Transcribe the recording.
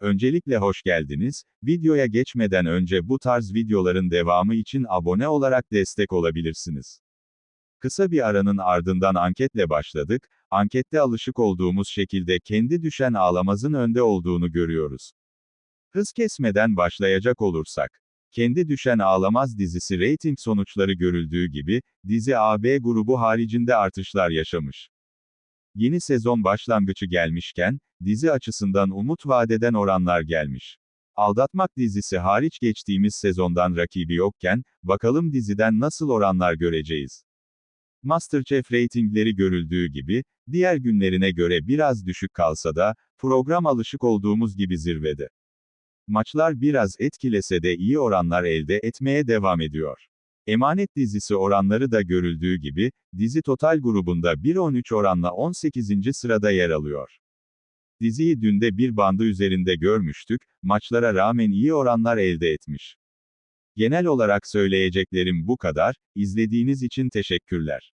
Öncelikle hoş geldiniz. Videoya geçmeden önce bu tarz videoların devamı için abone olarak destek olabilirsiniz. Kısa bir aranın ardından anketle başladık. Ankette alışık olduğumuz şekilde kendi düşen ağlamazın önde olduğunu görüyoruz. Hız kesmeden başlayacak olursak. Kendi Düşen Ağlamaz dizisi reyting sonuçları görüldüğü gibi, dizi AB grubu haricinde artışlar yaşamış. Yeni sezon başlangıcı gelmişken, dizi açısından umut vadeden oranlar gelmiş. Aldatmak dizisi hariç geçtiğimiz sezondan rakibi yokken, bakalım diziden nasıl oranlar göreceğiz. Masterchef reytingleri görüldüğü gibi, diğer günlerine göre biraz düşük kalsa da, program alışık olduğumuz gibi zirvede. Maçlar biraz etkilese de iyi oranlar elde etmeye devam ediyor. Emanet dizisi oranları da görüldüğü gibi, dizi total grubunda 1.13 oranla 18. sırada yer alıyor. Diziyi dünde bir bandı üzerinde görmüştük, maçlara rağmen iyi oranlar elde etmiş. Genel olarak söyleyeceklerim bu kadar, izlediğiniz için teşekkürler.